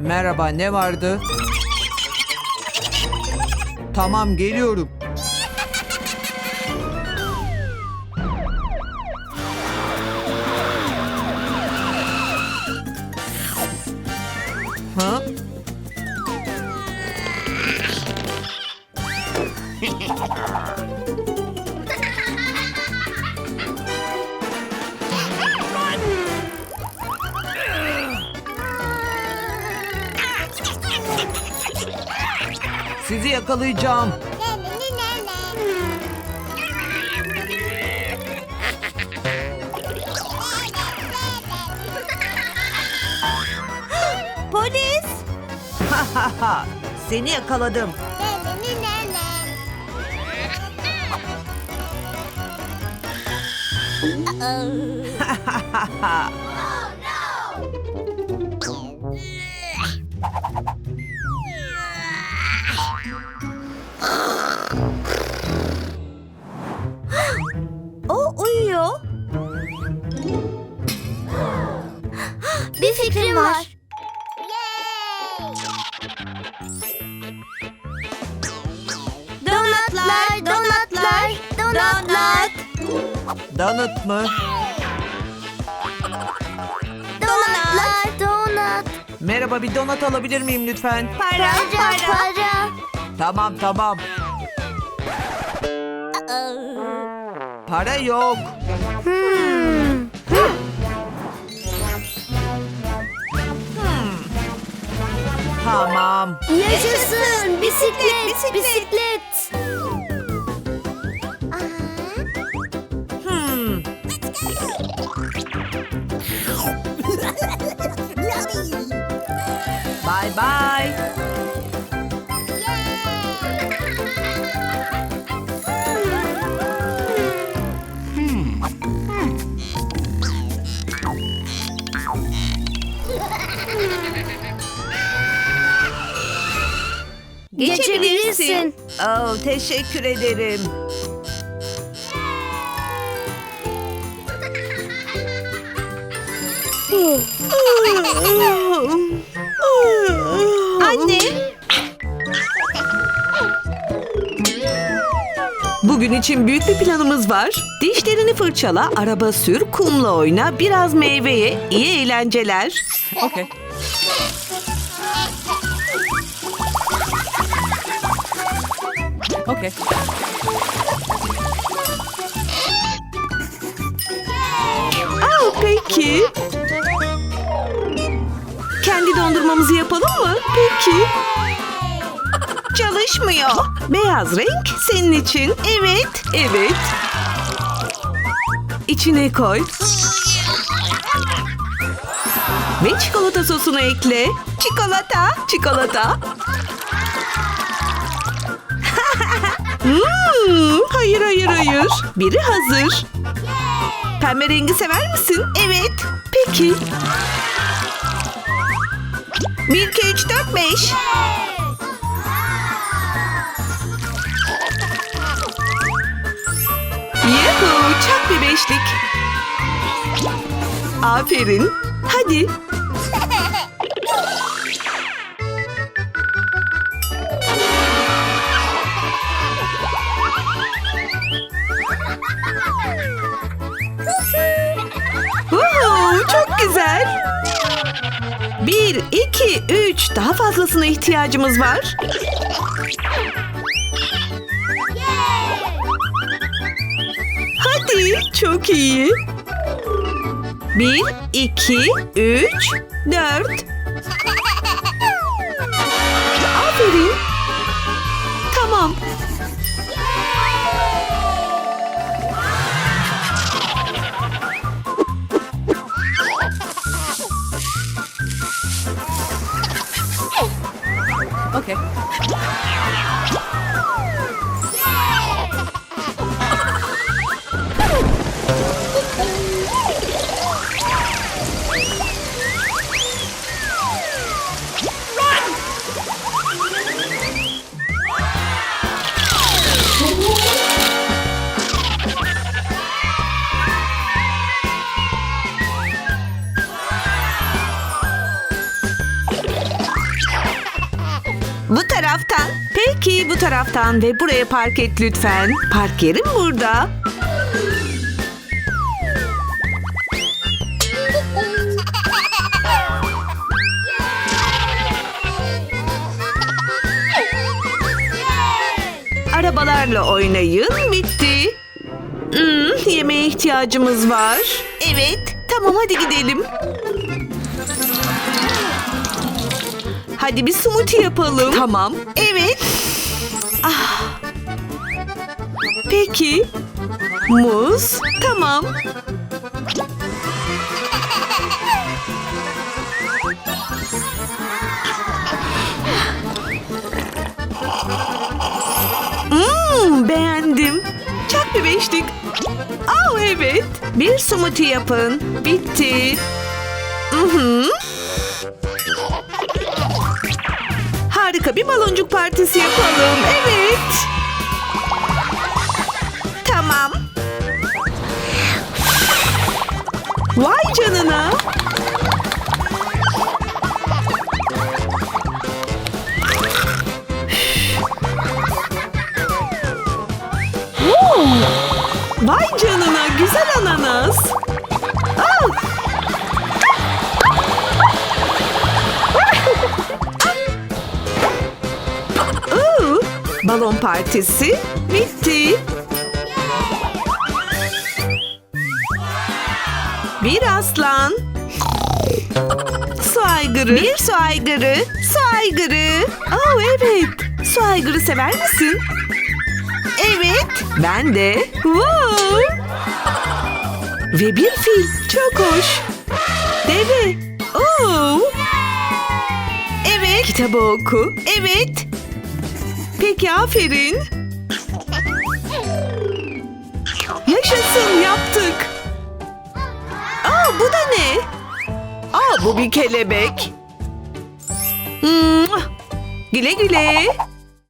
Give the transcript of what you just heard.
Merhaba ne vardı? Tamam geliyorum. Sizi yakalayacağım. Polis! Seni yakaladım. O Bir fikrim var. Donatlar, donatlar, donat. Donut mı? Donatlar, donat. Merhaba bir donut alabilir miyim lütfen? Para, para. para. Tamam tamam. Para yok. Hmm. Tamam. Yaşasın bisiklet, bisiklet. Hmm. Bye bye. Geçebilirsin. Oh, teşekkür ederim. Anne. Bugün için büyük bir planımız var. Dişlerini fırçala, araba sür, kumla oyna, biraz meyveye, iyi eğlenceler. Okay. Okay. Aa, peki. Kendi dondurmamızı yapalım mı? Peki. Çalışmıyor. Beyaz renk senin için. Evet, evet. İçine koy. Ve çikolata sosunu ekle. Çikolata, çikolata. Hmm, hayır, hayır, hayır. Biri hazır. Pembe rengi sever misin? Evet. Peki. 1, 2, 3, 4, 5. Yuhu, çak bir beşlik. Aferin. Hadi. Daha fazlasına ihtiyacımız var. Hadi, çok iyi. Bir, iki, üç, dört. Okay. Taraftan. Peki bu taraftan ve buraya park et lütfen. Park yerim burada. Arabalarla oynayın bitti. Hmm, yemeğe ihtiyacımız var. Evet, tamam hadi gidelim. Hadi bir smoothie yapalım. Tamam. Evet. Ah. Peki. Muz. Tamam. Mmm, beğendim. Çak bir beşlik. Aa evet. Bir smoothie yapın. Bitti. Hı Harika bir baloncuk partisi yapalım. Evet. Tamam. Vay canına. Vay canına güzel ananas. Aa, balon partisi bitti. Bir aslan. Su aygırı. Bir su aygırı. Su aygırı. Oh evet. Su aygırı sever misin? Evet. Ben de. Wow. Ve bir fil. Çok hoş. Deve. Oh. Evet. Kitabı oku. Evet. Peki aferin. Yaşasın yaptık. Aa bu da ne? Aa bu bir kelebek. Mua. Güle güle.